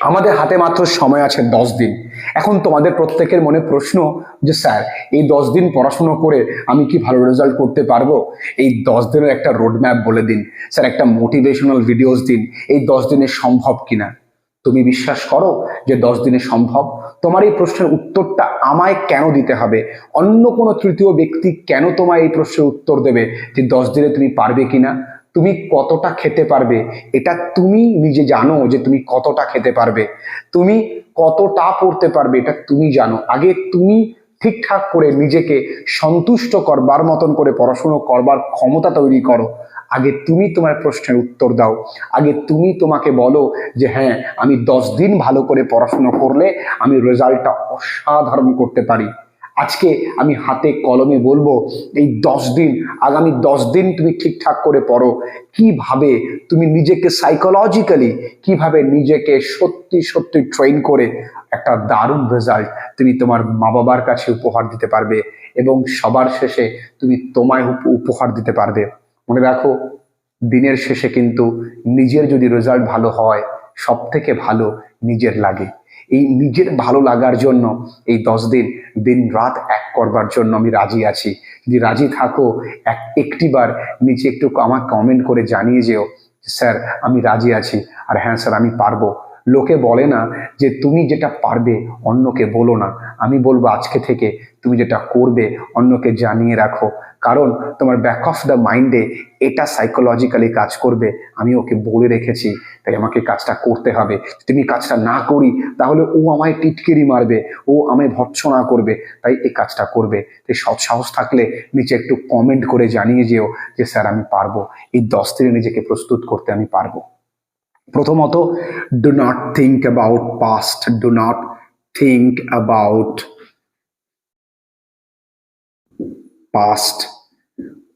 আমাদের হাতে মাত্র সময় আছে দশ দিন। এখন তোমাদের প্রত্যেকের মনে প্রশ্ন যে, স্যার, এই দশ দিন পড়াশুনো করে আমি কি ভালো রেজাল্ট করতে পারব? এই দশ দিনের একটা রোড ম্যাপ বলে দিন। স্যার, একটা মোটিভেশনাল ভিডিওস দিন। এই দশ দিনে সম্ভব কিনা? তুমি বিশ্বাস করো যে, দশ দিনে সম্ভব? তোমার এই প্রশ্নের উত্তরটা আমায় কেন দিতে হবে? অন্য কোনো তৃতীয় ব্যক্তি কেন তোমায় এই প্রশ্নের উত্তর দেবে যে, দশ দিনে তুমি পারবে কিনা? তুমি কতটা খেতে পারবে, এটা তুমি নিজে জানো যে তুমি কতটা খেতে পারবে। তুমি কতটা পড়তে পারবে, এটা তুমি জানো। আগে তুমি ঠিকঠাক করে নিজেকে সন্তুষ্ট করবার মতন করে পড়াশুনো করবার ক্ষমতা তৈরি করো। আগে তুমি তোমার প্রশ্নের উত্তর দাও। আগে তুমি তোমাকে বলো যে হ্যাঁ আমি দশ দিন ভালো করে পড়াশুনো করলে আমি রেজাল্টটা অসাধারণ করতে পারি। আজকে আমি হাতে কলমে বলব, এই দশ দিন, আগামী দশ দিন তুমি ঠিকঠাক করে পড়ো। কীভাবে তুমি নিজেকে সাইকোলজিক্যালি কীভাবে নিজেকে সত্যি সত্যি ট্রেন করে একটা দারুণ রেজাল্ট তুমি তোমার মা বাবার কাছে উপহার দিতে পারবে এবং সবার শেষে তুমি তোমায় উপ- উপহার দিতে পারবে। মনে রাখো, দিনের শেষে কিন্তু নিজের যদি রেজাল্ট ভালো হয় সব থেকে ভালো নিজের লাগে। এই নিজের ভালো লাগার জন্য এই দশ দিন দিন রাত এক করবার জন্য আমি রাজি আছি। যদি রাজি থাকো, এক, একটিবার নিচে একটু আমার কমেন্ট করে জানিয়ে যেও স্যার, আমি রাজি আছি। আর হ্যাঁ স্যার, আমি পারব। লোকে বলে না যে তুমি যেটা পারবে অন্যকে বলো না। আমি বলব আজকে থেকে তুমি যেটা করবে অন্যকে জানিয়ে রাখো। কারণ তোমার ব্যাক অফ দ্য মাইন্ডে এটা সাইকোলজিক্যালি কাজ করবে। আমি ওকে বলে রেখেছি, তাই আমাকে কাজটা করতে হবে। তুমি কাজটা না করি, তাহলে ও আমায় টিটকিরি মারবে, ও আমায় ভর্ৎসনা করবে, তাই এই কাজটা করবে। তাই সৎ সাহস থাকলে নিচে একটু কমেন্ট করে জানিয়ে যেও যে, স্যার, আমি পারব। এই দশ দিনে নিজেকে প্রস্তুত করতে আমি পারব। প্রথমত do not think about past do not think about past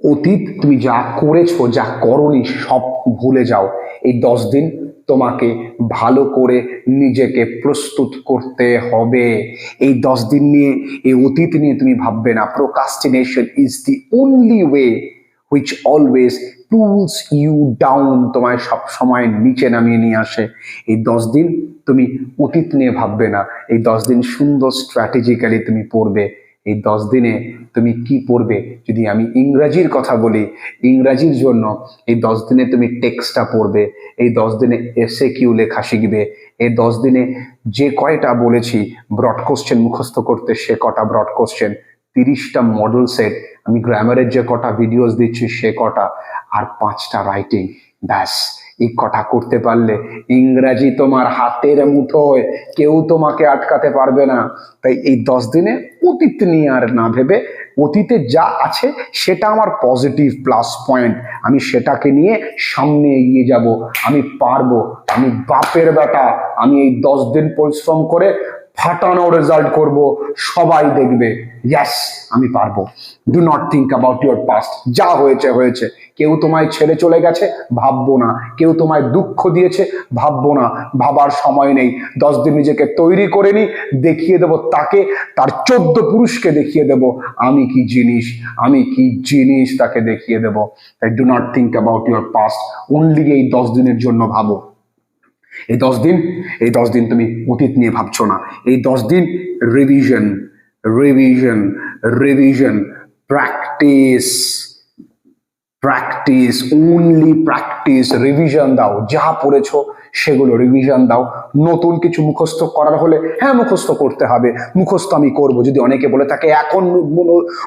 অতীত, তুমি যা করেছ, যা করনি, সব ভুলে যাও। এই দশ দিন তোমাকে ভালো করে নিজেকে প্রস্তুত করতে হবে। এই দশ দিন নিয়ে, এই অতীত নিয়ে তুমি ভাববে না। Procrastination is the only way which always pulls you down তোমায় সব সময় নিচে নামিয়ে নিয়ে আসে। এই দশ দিন তুমি অতীত নিয়ে ভাববে না। এই দশ দিন সুন্দর স্ট্র্যাটেজিক্যালি তুমি পড়বে। এই দশ দিনে তুমি কি পড়বে? যদি আমি ইংরাজির কথা বলি, ইংরাজির জন্য এই দশ দিনে তুমি টেক্সটটা পড়বে, এই দশ দিনে এসে কিউ লেখা শিখবে, এই দশ দিনে যে কয়টা বলেছি ব্রড কোশ্চেন মুখস্থ করতে সে কটা ব্রড কোশ্চেন তিরিশটা মডেল সেট আমি গ্রামারের যে কটা ভিডিওস দিচ্ছি, সে কটা আর পাঁচটা রাইটিং ব্যাস, এই কটা করতে পারলে ইংরাজি তোমার হাতের মুঠোয় কেউ তোমাকে আটকাতে পারবে না। তাই এই দশ দিনে অতীত নিয়ে আর না ভেবে অতীতে যা আছে সেটা আমার পজিটিভ প্লাস পয়েন্ট আমি সেটাকে নিয়ে সামনে এগিয়ে যাব। আমি পারব। আমি বাপের বেটা। আমি এই দশ দিন পরিশ্রম করে ফাটানো রেজাল্ট করব, সবাই দেখবে ইয়াস আমি পারব। Do not think about your past যা হয়েছে হয়েছে। কেউ তোমায় ছেড়ে চলে গেছে, ভাববো না। কেউ তোমায় দুঃখ দিয়েছে, ভাববো না। ভাবার সময় নেই। দশ দিন নিজেকে তৈরি করে নি, দেখিয়ে দেব তাকে, তার চোদ্দ পুরুষকে দেখিয়ে দেব। আমি কি জিনিস? আমি কি জিনিস তাকে দেখিয়ে দেব? তাই do not think about your past only এই দশ দিনের জন্য ভাবো। এই দশ দিন, এই দশ দিন তুমি অতীত নিয়ে ভাবছ না। এই দশ দিন revision revision revision practice practice only practice revision দাও, যা পড়েছো সেগুলো রিভিশন দাও। নতুন কিছু মুখস্থ করার হলে হ্যাঁ মুখস্থ করতে হবে। মুখস্থ আমি করব। যদি অনেকে বলে থাকে, এখন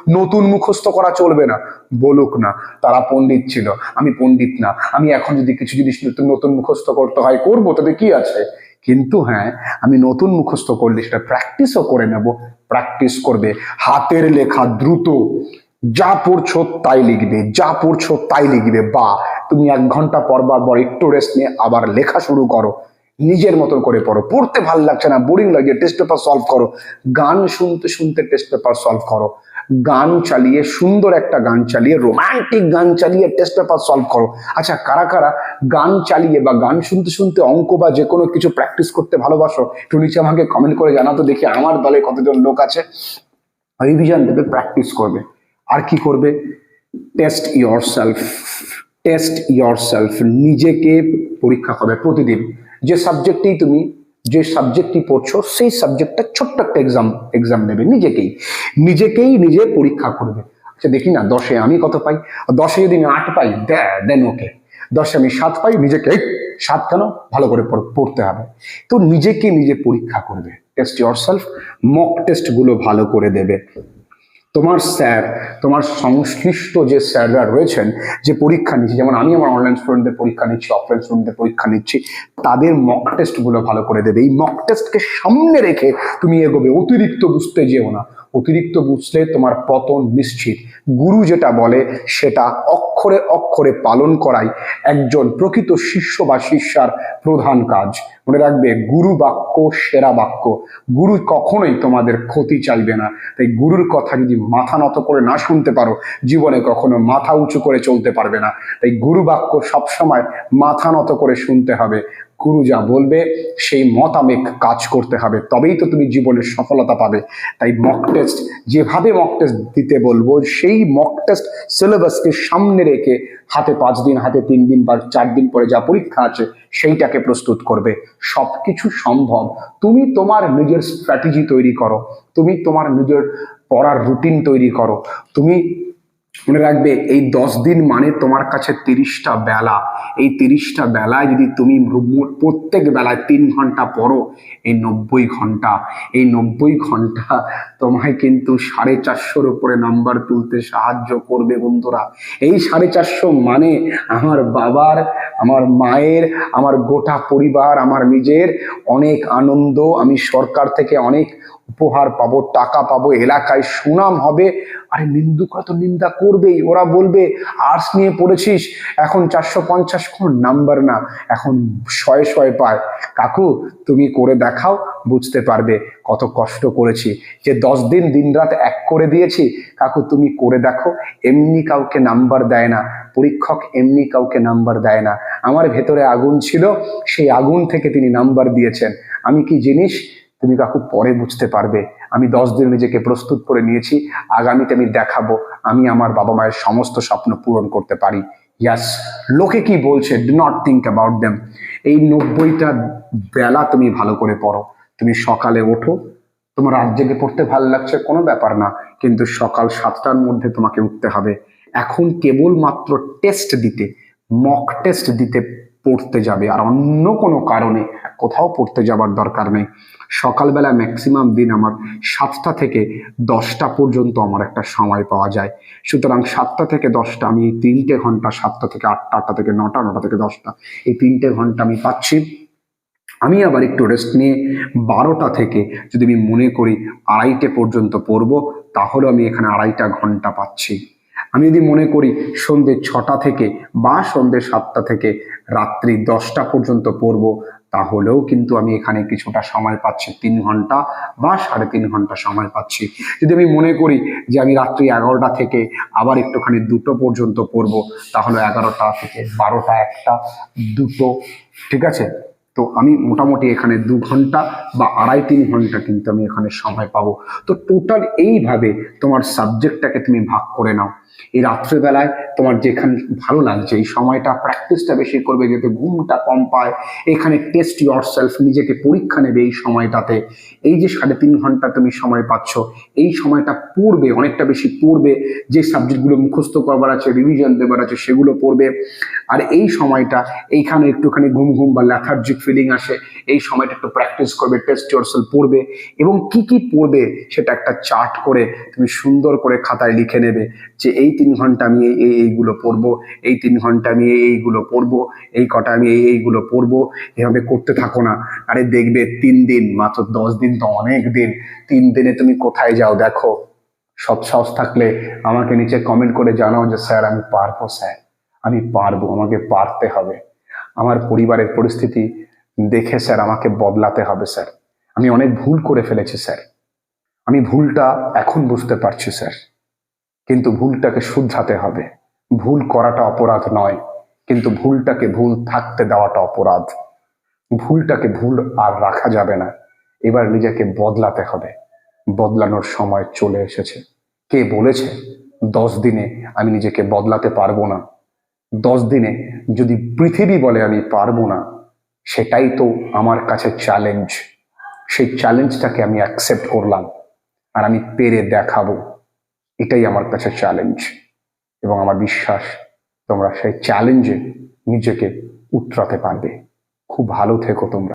নতুন মুখস্থ করা চলবে না। বলুক না। তারা পণ্ডিত ছিল। আমি পণ্ডিত না। আমি এখন যদি কিছু জিনিস নতুন মুখস্থ করতে হয়, করব তবে কি আছে? কিন্তু হ্যাঁ আমি নতুন মুখস্থ করলে সেটা প্র্যাকটিসও করে নেব। প্র্যাকটিস করবে। হাতের লেখা দ্রুত। যা পড়ছো তাই লিখবে। যা পড়ছো তাই লিখবে। বা তুমি এক ঘণ্টা পরবার পর একটু রেস্ট নিয়ে আবার লেখা শুরু করো। নিজের মতন করে পড়ো। পড়তে ভালো লাগছে না বোরিং লাগে। টেস্ট পেপার সলভ করো। গান শুনতে শুনতে টেস্ট পেপার সলভ করো। গান চালিয়ে, সুন্দর একটা গান চালিয়ে রোমান্টিক গান চালিয়ে টেস্ট পেপার সলভ করো। আচ্ছা কারা কারা গান চালিয়ে বা গান শুনতে শুনতে অঙ্ক বা যে কোনো কিছু প্র্যাকটিস করতে ভালোবাসো, একটু নিচে আমাকে কমেন্ট করে জানাতো, দেখি আমার দলে কতজন লোক আছে। রিভিশন দেবে প্র্যাকটিস করবে। আর কি করবে? Test yourself test yourself নিজেকে পরীক্ষা করবে প্রতিদিন। যে সাবজেক্টেই তুমি, যে সাবজেক্টটি পড়ছো, সেই সাবজেক্টটা ছোট্ট একটা এক্সাম এক্সাম নেবে নিজেকেই। নিজেকেই নিজে পরীক্ষা করবে। আচ্ছা দেখি না, দশে আমি কত পাই? দশে যদি আমি আট পাই দেন ওকে দশে আমি সাত পাই, নিজেকে সাত কেন? ভালো করে পড়- পড়তে হবে। তো নিজেকে নিজে পরীক্ষা করবে। টেস্ট ইয়োর সেলফ মক টেস্টগুলো ভালো করে দেবে। তোমার স্যার, তোমার সংশ্লিষ্ট যে স্যাররা রয়েছেন যে পরীক্ষা নিচ্ছি, যেমন আমি আমার অনলাইন স্টুডেন্টদের পরীক্ষা নিচ্ছি অফলাইন স্টুডেন্টদের পরীক্ষা নিচ্ছি, তাদের মক টেস্টগুলো ভালো করে দেবে। এই মক টেস্টকে সামনে রেখে তুমি এগোবে, অতিরিক্ত বুঝতে যেও না। অতিরিক্ত বুঝলে তোমার পতন নিশ্চিত। গুরু যেটা বলে, সেটা অক্ষরে অক্ষরে পালন করাই একজন প্রকৃত শিষ্য বা শিষ্যার প্রধান কাজ। মনে রাখবে, গুরু বাক্য সেরা বাক্য। গুরু কখনোই তোমাদের ক্ষতি চাইবে না। তাই গুরুর কথা যদি মাথা নত করে না শুনতে পারো, জীবনে কখনো মাথা উঁচু করে চলতে পারবে না। তাই গুরু বাক্য সবসময় মাথা নত করে শুনতে হবে। গুরু যা বলবে, সেই মতামেক কাজ করতে হবে। তবেই তো তুমি জীবনের সফলতা পাবে। তাই মক টেস্ট যেভাবে মক টেস্ট দিতে বলব, সেই মক টেস্ট সিলেবাসকে সামনে রেখে হাতে পাঁচ দিন, হাতে তিন দিন বা চার দিন পরে যা পরীক্ষা আছে, সেইটাকে প্রস্তুত করবে। সব কিছু সম্ভব। তুমি তোমার নিজের স্ট্র্যাটেজি তৈরি করো। তুমি তোমার নিজের পড়ার রুটিন তৈরি করো। তুমি মনে রাখবে, এই দশ দিন মানে তোমার কাছে তিরিশটা বেলা। এই তিরিশটা বেলায় যদি তুমি প্রত্যেক বেলায় তিন ঘণ্টা পড়ো, এই নব্বই ঘণ্টা। এই নব্বই ঘণ্টা তোমায় কিন্তু সাড়ে চারশোর উপরে নাম্বার তুলতে সাহায্য করবে বন্ধুরা। এই সাড়ে চারশো মানে আমার বাবার, আমার মায়ের, আমার গোটা পরিবার, আমার নিজের অনেক আনন্দ। আমি সরকার থেকে অনেক উপহার পাবো, টাকা পাবো, এলাকায় সুনাম হবে। আরে নিন্দুকরা তো নিন্দা করবেই। ওরা বলবে আর্টস নিয়ে পড়েছিস, এখন চারশো পঞ্চাশ কোন নাম্বার না। এখন শয়ে শয়ে পায়। কাকু, তুমি করে দেখাও, বুঝতে পারবে কত কষ্ট করেছি। যে দশ দিন দিনরাত এক করে দিয়েছি, কাকু, তুমি করে দেখো। এমনি কাউকে নাম্বার দেয় না। পরীক্ষক এমনি কাউকে নাম্বার দেয় না। আমার ভেতরে আগুন ছিল, সেই আগুন থেকে তিনি নাম্বার দিয়েছেন। আমি কি জিনিস? তুমি কাকু, পরে বুঝতে পারবে। আমি দশ দিন নিজেকে প্রস্তুত করে নিয়েছি। আগামীতে আমি দেখাবো, আমি আমার বাবা মায়ের সমস্ত স্বপ্ন পূরণ করতে পারি। ইয়াস লোকে কি বলছে? Do not think about them এই নব্বইটা বেলা তুমি ভালো করে পড়ো। তুমি সকালে ওঠো, তোমার রাত জেগে পড়তে ভালো লাগছে, কোনো ব্যাপার না। কিন্তু সকাল সাতটার মধ্যে তোমাকে উঠতে হবে। এখন কেবলমাত্র টেস্ট দিতে মক টেস্ট দিতে পড়তে যাবে আর অন্য কোনো কারণে কোথাও পড়তে যাবার দরকার নেই। সকালবেলা ম্যাক্সিমাম দিন আমার সাতটা থেকে দশটা পর্যন্ত আমার একটা সময় পাওয়া যায়। সুতরাং সাতটা থেকে দশটা, আমি তিনটে ঘণ্টা সাতটা থেকে আটটা আটটা থেকে নটা নটা থেকে দশটা, এই তিনটে ঘণ্টা আমি পাচ্ছি। আমি আবার একটু রেস্ট নিয়ে বারোটা থেকে যদি আমি মনে করি আড়াইটে পর্যন্ত পড়ব তাহলে আমি এখানে আড়াইটা ঘণ্টা পাচ্ছি। আমি যদি মনে করি সন্ধ্যে ছটা থেকে বা সন্ধ্যে সাতটা থেকে রাত্রি দশটা পর্যন্ত পড়ব, তাহলেও কিন্তু আমি এখানে কিছুটা সময় পাচ্ছি। তিন ঘণ্টা বা সাড়ে তিন ঘণ্টা সময় পাচ্ছি। যদি আমি মনে করি যে আমি রাত্রি এগারোটা থেকে আবার একটুখানি দুটো পর্যন্ত পড়ব, তাহলে এগারোটা থেকে বারোটা একটা দুটো, ঠিক আছে? তো আমি মোটামুটি এখানে দু ঘণ্টা বা আড়াই তিন ঘণ্টা কিন্তু আমি এখানে সময় পাবো। তো টোটাল এইভাবে তোমার সাবজেক্টটাকে তুমি ভাগ করে নাও। এই রাত্রেবেলায় তোমার যেখানে ভালো লাগছে, এই সময়টা প্র্যাকটিসটা বেশি করবে যাতে ঘুমটা কম পায়, এখানে টেস্ট ইয়র সেলফ নিজেকে পরীক্ষা নেবে এই সময়টাতে। এই যে সাড়ে তিন ঘণ্টা তুমি সময় পাচ্ছ, এই সময়টা পড়বে, অনেকটা বেশি পড়বে, যে সাবজেক্টগুলো মুখস্থ করবার আছে রিভিশন দেবার আছে, সেগুলো পড়বে। আর এই সময়টা এইখানে একটুখানি ঘুম ঘুম বা ল্যাথার্জিক ফিলিং আসে, এই সময়টা একটু প্র্যাকটিস করবে টেস্ট ইয়োরসেল পড়বে এবং কি কি পড়বে সেটা একটা চার্ট করে তুমি সুন্দর করে খাতায় লিখে নেবে যে এই তিন ঘণ্টা আমি এই এই, এইগুলো পড়ব, এই তিন ঘণ্টা আমি এই, এইগুলো পড়ব, এই কটা আমি এই, এইগুলো পড়ব, এভাবে করতে থাকো না। আরে দেখবে তিন দিন, মাত্র দশ দিন তো অনেক দিন, তিন দিনে তুমি কোথায় যাও দেখো। সব সাহস থাকলে আমাকে নিচে কমেন্ট করে জানাও যে, স্যার, আমি পারব, স্যার, আমি পারব, আমাকে পারতে হবে। আমার পরিবারের পরিস্থিতি দেখে স্যার, আমাকে বদলাতে হবে স্যার। আমি অনেক ভুল করে ফেলেছি স্যার। আমি ভুলটা এখন বুঝতে পারছি স্যার। কিন্তু ভুলটাকে শুধরাতে হবে। ভুল করাটা অপরাধ নয়, কিন্তু ভুলটাকে ভুল থাকতে দেওয়াটা অপরাধ। ভুলটাকে ভুল আর রাখা যাবে না। এবার নিজেকে বদলাতে হবে। বদলানোর সময় চলে এসেছে। কে বলেছে? দশ দিনে আমি নিজেকে বদলাতে পারব না। দশ দিনে যদি পৃথিবী বলে আমি পারব না সেটাই তো আমার কাছে চ্যালেঞ্জ সেই চ্যালেঞ্জটাকে আমি অ্যাকসেপ্ট করলাম আর আমি পেরে দেখাবো। এটাই আমার কাছে চ্যালেঞ্জ এবং আমার বিশ্বাস, তোমরা সেই চ্যালেঞ্জে নিজেকে উতরাতে পারবে। খুব ভালো থেকো তোমরা।